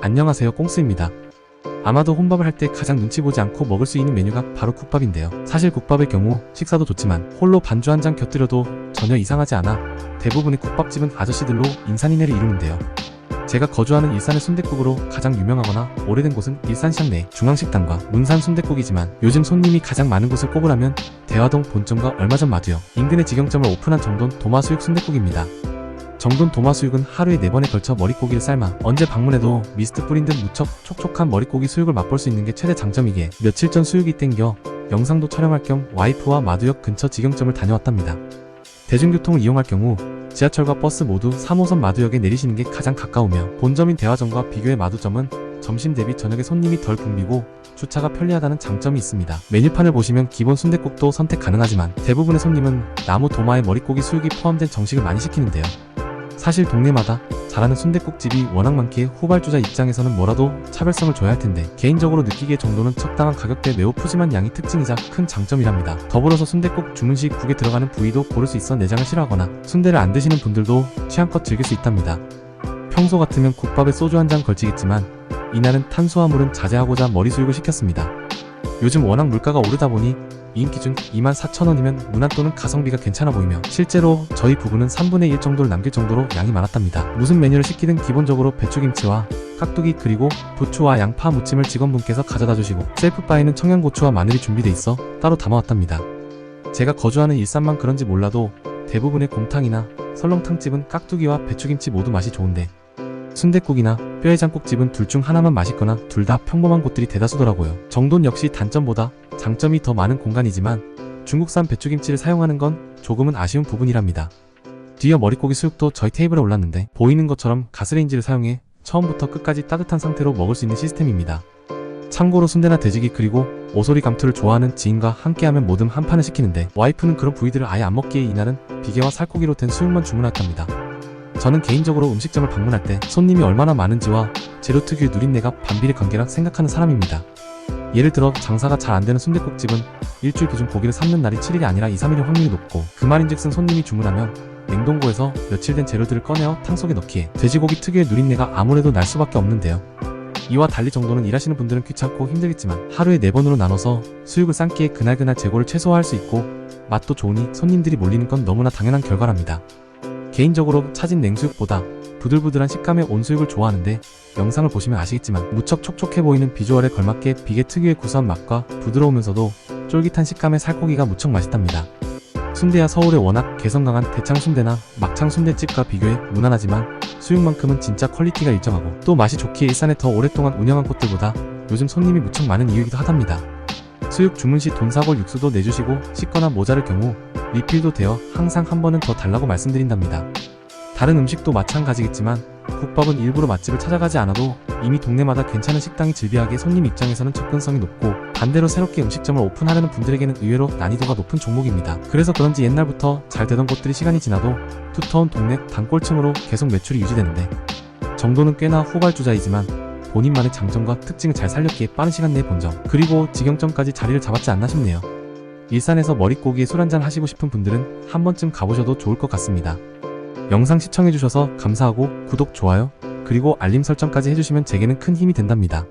안녕하세요 꽁스입니다. 아마도 혼밥을 할 때 가장 눈치 보지 않고 먹을 수 있는 메뉴가 바로 국밥인데요. 사실 국밥의 경우 식사도 좋지만 홀로 반주 한잔 곁들여도 전혀 이상하지 않아 대부분의 국밥집은 아저씨들로 인산인해를 이루는데요. 제가 거주하는 일산의 순댓국으로 가장 유명하거나 오래된 곳은 일산시장 내 중앙식당과 문산 순댓국이지만 요즘 손님이 가장 많은 곳을 꼽으라면 대화동 본점과 얼마 전 마두역 인근의 직영점을 오픈한 정돈 도마수육 순댓국입니다. 정돈 도마수육은 하루에 4번에 걸쳐 머릿고기를 삶아 언제 방문해도 미스트 뿌린 듯 무척 촉촉한 머릿고기 수육을 맛볼 수 있는 게 최대 장점이기에 며칠 전 수육이 땡겨 영상도 촬영할 겸 와이프와 마두역 근처 직영점을 다녀왔답니다. 대중교통을 이용할 경우 지하철과 버스 모두 3호선 마두역에 내리시는 게 가장 가까우며 본점인 대화점과 비교해 마두점은 점심 대비 저녁에 손님이 덜 붐비고 주차가 편리하다는 장점이 있습니다. 메뉴판을 보시면 기본 순댓국도 선택 가능하지만 대부분의 손님은 나무 도마에 머릿고기 수육이 포함된 정식을 많이 시키는데요. 사실 동네마다 잘하는 순댓국집이 워낙 많기에 후발주자 입장에서는 뭐라도 차별성을 줘야 할 텐데 개인적으로 느끼기에 정도는 적당한 가격대 매우 푸짐한 양이 특징이자 큰 장점이랍니다. 더불어서 순댓국 주문 시 국에 들어가는 부위도 고를 수 있어 내장을 싫어하거나 순대를 안 드시는 분들도 취향껏 즐길 수 있답니다. 평소 같으면 국밥에 소주 한 잔 걸치겠지만 이날은 탄수화물은 자제하고자 머리 수육을 시켰습니다. 요즘 워낙 물가가 오르다 보니 이인 기준 24,000원이면 문화 또는 가성비가 괜찮아 보이며 실제로 저희 부부는 3분의 1 정도를 남길 정도로 양이 많았답니다. 무슨 메뉴를 시키든 기본적으로 배추김치와 깍두기 그리고 부추와 양파 무침을 직원분께서 가져다 주시고 셀프바에는 청양고추와 마늘이 준비돼 있어 따로 담아왔답니다. 제가 거주하는 일산만 그런지 몰라도 대부분의 곰탕이나 설렁탕집은 깍두기와 배추김치 모두 맛이 좋은데 순댓국이나 뼈해장국집은 둘 중 하나만 맛있거나 둘 다 평범한 곳들이 대다수더라고요. 정돈 역시 단점보다 장점이 더 많은 공간이지만 중국산 배추김치를 사용하는 건 조금은 아쉬운 부분이랍니다. 뒤어 머릿고기 수육도 저희 테이블에 올랐는데 보이는 것처럼 가스레인지를 사용해 처음부터 끝까지 따뜻한 상태로 먹을 수 있는 시스템입니다. 참고로 순대나 돼지기 그리고 오소리 감투를 좋아하는 지인과 함께하면 뭐든 한 판을 시키는데 와이프는 그런 부위들을 아예 안 먹기에 이날은 비계와 살코기로 된 수육만 주문했답니다. 저는 개인적으로 음식점을 방문할 때 손님이 얼마나 많은지와 재료 특유의 누린내가 반비례 관계라 생각하는 사람입니다. 예를 들어 장사가 잘 안되는 순댓국집은 일주일 기준 고기를 삶는 날이 7일이 아니라 2, 3일일 확률이 높고 그 말인즉슨 손님이 주문하면 냉동고에서 며칠 된 재료들을 꺼내어 탕 속에 넣기에 돼지고기 특유의 누린내가 아무래도 날 수밖에 없는데요. 이와 달리 정도는 일하시는 분들은 귀찮고 힘들겠지만 하루에 4번으로 나눠서 수육을 삶기에 그날그날 재고를 최소화할 수 있고 맛도 좋으니 손님들이 몰리는 건 너무나 당연한 결과랍니다. 개인적으로 차진 냉수육보다 부들부들한 식감의 온수육을 좋아하는데 영상을 보시면 아시겠지만 무척 촉촉해 보이는 비주얼에 걸맞게 비계 특유의 구수한 맛과 부드러우면서도 쫄깃한 식감의 살코기가 무척 맛있답니다. 순대야 서울에 워낙 개성 강한 대창 순대나 막창 순대집과 비교해 무난하지만 수육만큼은 진짜 퀄리티가 일정하고 또 맛이 좋기에 일산에 더 오랫동안 운영한 곳들보다 요즘 손님이 무척 많은 이유이기도 하답니다. 수육 주문 시 돈사골 육수도 내주시고 씻거나 모자랄 경우 리필도 되어 항상 한 번은 더 달라고 말씀드린답니다. 다른 음식도 마찬가지겠지만 국밥은 일부러 맛집을 찾아가지 않아도 이미 동네마다 괜찮은 식당이 즐비하기에 손님 입장에서는 접근성이 높고 반대로 새롭게 음식점을 오픈하려는 분들에게는 의외로 난이도가 높은 종목입니다. 그래서 그런지 옛날부터 잘 되던 곳들이 시간이 지나도 두터운 동네 단골층으로 계속 매출이 유지되는데 정도는 꽤나 후발주자이지만 본인만의 장점과 특징을 잘 살렸기에 빠른 시간 내에 본점 그리고 직영점까지 자리를 잡았지 않나 싶네요. 일산에서 머릿고기에 술 한잔 하시고 싶은 분들은 한 번쯤 가보셔도 좋을 것 같습니다. 영상 시청해주셔서 감사하고 구독, 좋아요, 그리고 알림 설정까지 해주시면 제게는 큰 힘이 된답니다.